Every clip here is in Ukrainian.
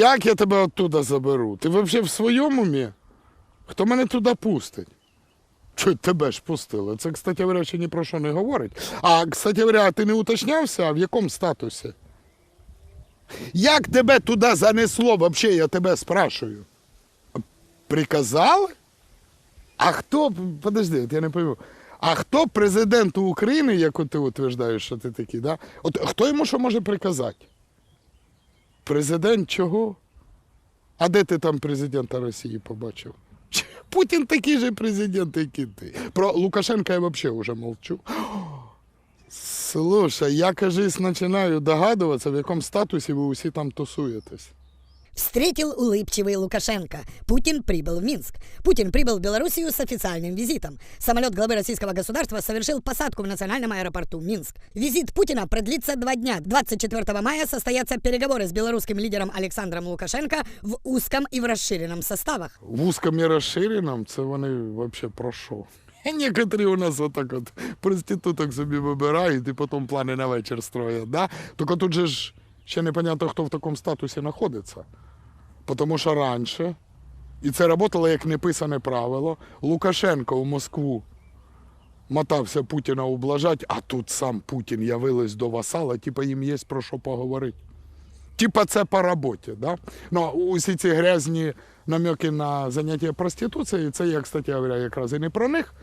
Як я тебе оттуда заберу? Ти взагалі в своєму умі? Хто мене туди пустить? Чуть тебе ж пустили. Це, кстати говоря, ще ні про що не говорить. А, кстати говоря, ти не уточнявся, а в якому статусі? Як тебе туди занесло, взагалі, я тебе спрашую? Приказали? А хто, подожди, я не пойму. А хто президенту України, як ти утверждаєш, що ти такий, да? От хто йому що може приказати? Президент чого? А де ти там президента Росії побачив? Путін такий же президент, як і ти. Про Лукашенка я взагалі вже мовчу. Слушай, я, кажись, починаю догадуватися, в якому статусі ви усі там тусуєтесь. Встретил улыбчивый Лукашенко. Путин прибыл в Минск. Путин прибыл в Белоруссию с официальным визитом. Самолет главы российского государства совершил посадку в национальном аэропорту Минск. Визит Путина продлится два дня. 24 мая состоятся переговоры с белорусским лидером Александром Лукашенко в узком и в расширенном составах. В узкому і розширеному це вони взагалі про що? Некоторі у нас отак от проституток собі вибирають і потім плани на вечір строять. Да? Тільки тут же ж ще непонятно, хто в такому статусі знаходиться. Тому що раніше, і це працювало як неписане правило, Лукашенко у Москву мотався Путіна ублажати, а тут сам Путін явилась до васала, типа їм є про що поговорити. Типа це по роботі, да? Ну, усі ці грязні намеки на заняття проституцією, це я, кстати говоря, якраз і не про них.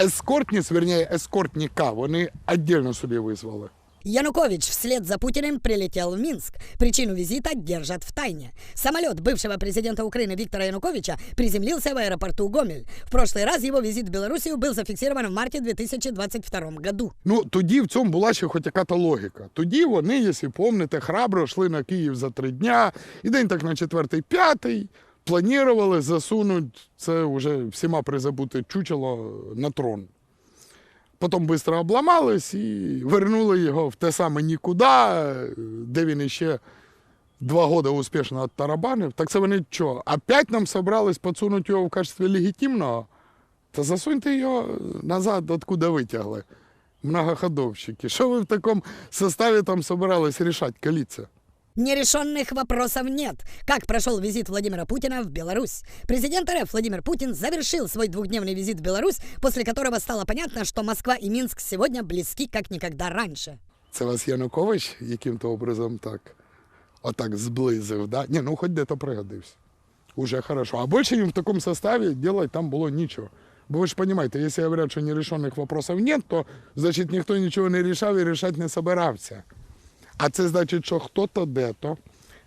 Ескортність, верніше, ескортника, вони віддільно собі визвали. Янукович вслед за Путиным прилетел в Минск. Причину визита держат в тайне. Самолет бывшего президента Украины Виктора Януковича приземлился в аэропорту Гомель. В прошлый раз его визит в Белоруссию был зафиксирован в марте 2022 году. Ну, тоді в цьому була ще хоч яка-то логіка. Тоді вони, якщо пам'ятаєте, храбро йшли на Київ за три дня, і день так на четвертий, п'ятий планували засунути це вже всіма призабуте чучело на трон. Потім швидко обламались і вернули його в те саме нікуди, де він іще два роки успішно оттарабанив. Так це вони що, опять нам собрались підсунути його в качестві легітимного? Та засуньте його назад, откуда витягли. Многоходовщики. Що ви в такому составі там собирались рішати, коаліція? Нерешенных вопросов нет. Как прошел визит Владимира Путина в Беларусь? Президент РФ Владимир Путин завершил свой двухдневный визит в Беларусь, после которого стало понятно, что Москва и Минск сегодня близки как никогда раньше. Це вас Янукович яким-то образом так, отак зблизив, да? Ні, ну хоч де-то пригодився. Уже хорошо. А більше їм в такому составі делать там було нічого. Бо ви ж розумієте, якщо говорять, що нерешених вопросів нет, то значить ніхто нічого не рішав і рішати не собирався. А це значить, що хто-то де-то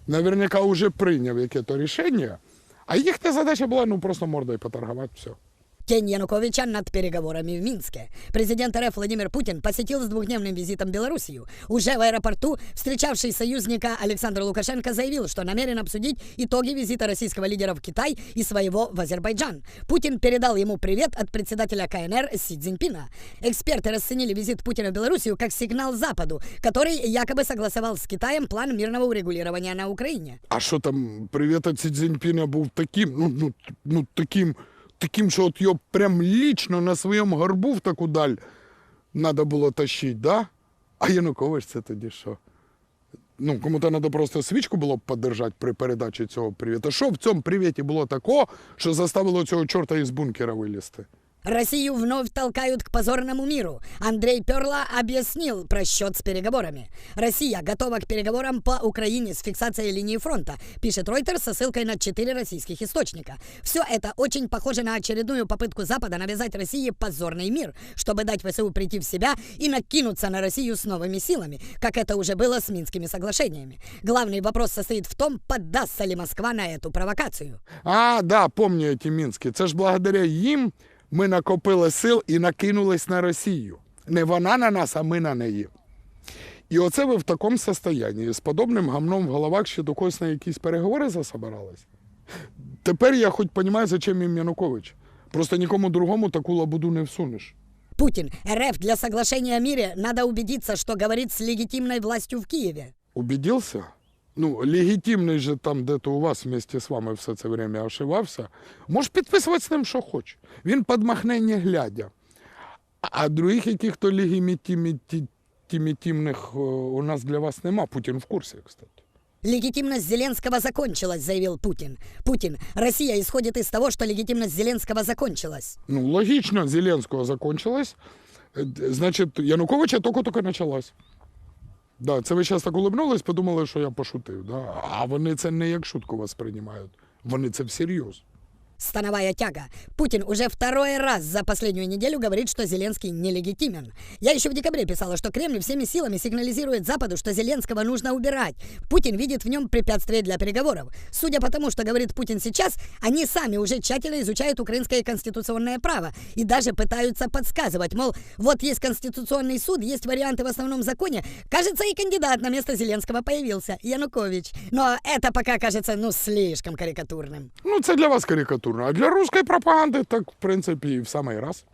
наверняка вже прийняв яке-то рішення, а їхня задача була ну просто мордою поторгувати, все. Тень Януковича над переговорами в Минске. Президент РФ Владимир Путин посетил с двухдневным визитом Белоруссию. Уже в аэропорту встречавший союзника Александр Лукашенко заявил, что намерен обсудить итоги визита российского лидера в Китай и своего в Азербайджан. Путин передал ему привет от председателя КНР Си Цзиньпина. Эксперты расценили визит Путина в Белоруссию как сигнал Западу, который якобы согласовал с Китаем план мирного урегулирования на Украине. А що там, привіт від Сі Цзіньпіна був таким, ну, ну, ну таким, таким, що от його прям лічно на своєму горбу в таку даль треба було тащити, да? А Янукович це тоді що? Ну, кому-то треба просто свічку було б подержати при передачі цього привіта. Що в цьому привіті було такого, що заставило цього чорта із бункера вилізти? Россию вновь толкают к позорному миру. Андрей Перла объяснил просчет с переговорами. Россия готова к переговорам по Украине с фиксацией линии фронта, пишет Reuters со ссылкой на четыре российских источника. Все это очень похоже на очередную попытку Запада навязать России позорный мир, чтобы дать ВСУ прийти в себя и накинуться на Россию с новыми силами, как это уже было с Минскими соглашениями. Главный вопрос состоит в том, поддастся ли Москва на эту провокацию. А, да, пам'ятаю ті мінські. Це ж благодаря їм ми накопили сил і накинулись на Росію. Не вона на нас, а ми на неї. І оце ви в такому состоянні, з подобним гамном в головах ще до когось на якісь переговори засобирались. Тепер я хоч розумію, зачем їм Янукович. Просто нікому другому таку лабуду не всунеш. Путин, РФ для соглашения о мире надо убедиться, что говорит с легитимной властью в Киеве. Убедився? Ну, легітимний же там, де то у вас вместе з вами все це время ошивався, можеш підписувати з ним, що хоче. Він подмахне не глядя. А- других яких-то легітимних у нас для вас нема. Путін в курсі, кстати. Легитимность Зеленского закончилась, заявил Путин. Путин, Россия исходит из того, что легитимность Зеленского закончилась. Ну, логично, Зеленського закончилось. Е, д- Значить, Януковича тільки-тільки почалась. Да, це ви зараз так улыбнулись, подумали, що я пошутив. Да? А вони це не як шутку вас приймають. Вони це всерйоз. Становая тяга. Путин уже второй раз за последнюю неделю говорит, что Зеленский нелегитимен. Я еще в декабре писала, что Кремль всеми силами сигнализирует Западу, что Зеленского нужно убирать. Путин видит в нем препятствие для переговоров. Судя по тому, что говорит Путин сейчас, они сами уже тщательно изучают украинское конституционное право и даже пытаются подсказывать, мол, вот есть конституционный суд, есть варианты в основном законе. Кажется, и кандидат на место Зеленского появился, Янукович. Но это пока кажется, ну, слишком карикатурным. Ну, це для вас карикатурно. А для русської пропаганди так, в принципі, в самий раз.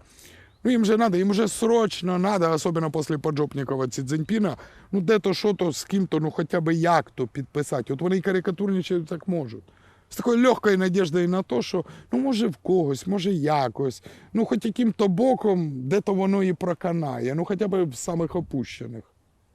Ну, їм же надо, їм же срочно надо, особливо після поджопникова Ці Цзіньпіна, ну де-то, що-то, з ким-то, ну хоча б як-то підписати. От вони і карикатурничають так можуть. З такою легкою надіждою на те, що ну може в когось, може якось, ну хоч яким-то боком, де-то воно і проканає, ну хоча б в самих опущених.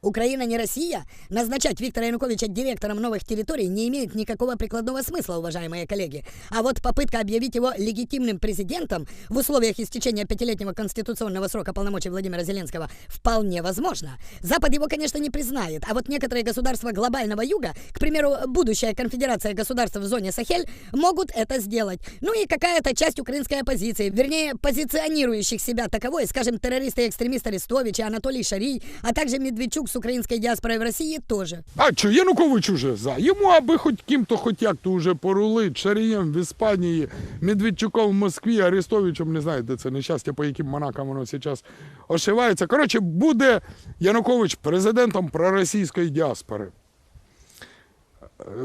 Украина не Россия? Назначать Виктора Януковича директором новых территорий не имеет никакого прикладного смысла, уважаемые коллеги. А вот попытка объявить его легитимным президентом в условиях истечения пятилетнего конституционного срока полномочий Владимира Зеленского вполне возможно. Запад его, конечно, не признает, а вот некоторые государства глобального юга, к примеру, будущая конфедерация государств в зоне Сахель, могут это сделать. Ну и какая-то часть украинской оппозиции, вернее, позиционирующих себя таковой, скажем, террористы и экстремист Арестович и Анатолий Шарий, а также Медведчук с украинской диаспорой в России тоже. А що, Янукович уже за. Йому аби хоч ким-то хоч як-то уже порулить, Шарієм в Іспанії, Медведчуком в Москві, Арестовичем, не знаю, де це нещастя, по яким монакам воно зараз ошивається. Коротше, буде Янукович президентом проросійської діаспори.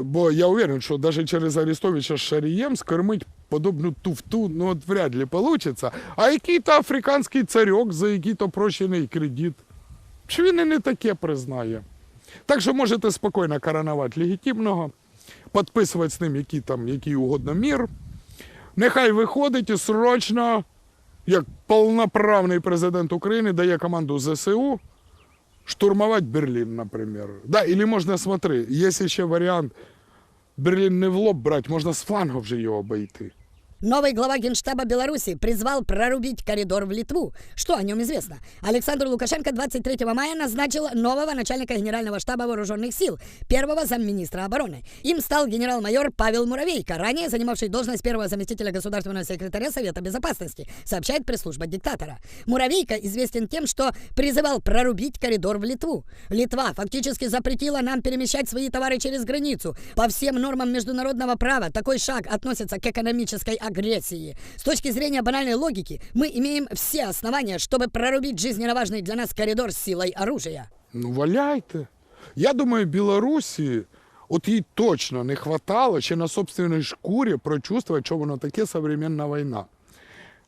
Бо я уверен, що навіть через Арестовича з Шарієм скормить подобну туфту, ну от вряд ли получится. А який-то африканський царьок за який-то прощений кредит. Чи він і не таке признає? Так що можете спокійно коронувати легітимного, підписувати з ним який там, який угодно мір. Нехай виходить і срочно, як повноправний президент України, дає команду ЗСУ штурмувати Берлін, наприклад. Да, или можна, смотри, є ще варіант Берлін не в лоб брати, можна з флангу вже його обійти. Новый глава Генштаба Беларуси призвал прорубить коридор в Литву. Что о нем известно? Александр Лукашенко 23 мая назначил нового начальника Генерального штаба вооруженных сил, первого замминистра обороны. Им стал генерал-майор Павел Муравейко, ранее занимавший должность первого заместителя государственного секретаря Совета Безопасности, сообщает пресс-служба диктатора. Муравейко известен тем, что призывал прорубить коридор в Литву. Литва фактически запретила нам перемещать свои товары через границу. По всем нормам международного права такой шаг относится к экономической агрессии. С точки зрения банальной логики, мы имеем все основания, чтобы прорубить жизненно важный для нас коридор с силой оружия. Ну, валяйте. Я думаю, Білорусі, от їй точно не хватало ще на собственній шкурі прочувствувати, що воно таке современна війна.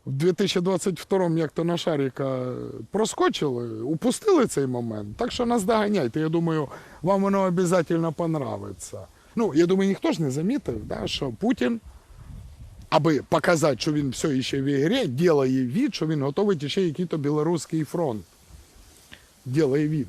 В 2022-му як-то на шаріка проскочили, упустили цей момент. Так що нас доганяйте. Я думаю, вам воно обов'язково понравиться. Ну, я думаю, ніхто ж не замітив, да, що Путін, аби показати, що він все ще в ігрі, ділає від, що він готовить ще якийсь білоруський фронт. Ділає від.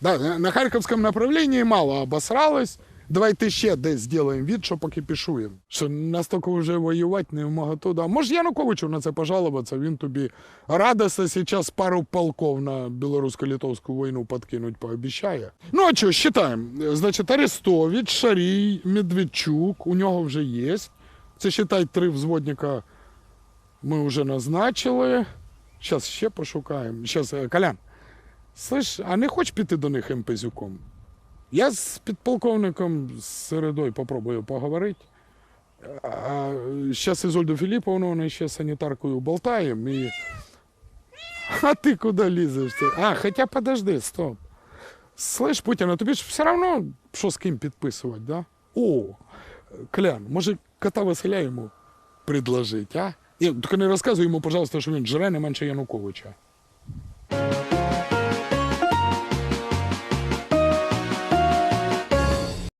Да, на- Харківському направленні мало обосралось. Давайте ще десь зробимо від, що покипішуємо. Що настільки вже воювати не вмоготу. Да. Може Януковичу на це пожалуватися, він тобі радостно зараз пару полков на білорусько-литовську війну подкинуть пообіцяє. Ну а що, считаємо. Значить, Арестович, Шарій, Медведчук, у нього вже є. Це, считай, три взводника ми вже назначили. Зараз ще пошукаємо. Зараз, Колян, Слышь, а не хочеш піти до них МПЗюком? Я з підполковником з Середою попробую поговорити. А зараз із Ольдою Філіповною ще санітаркою болтаємо і. А ти куди лізеш? А, хоча подожди, стоп. Слышь, Путін, а тобі ж все одно що з ким підписувати, да? О, Клян, може кота Василя йому предложить, а? І, тільки не розказуй йому, пожалуйста, що він жре не менше Януковича.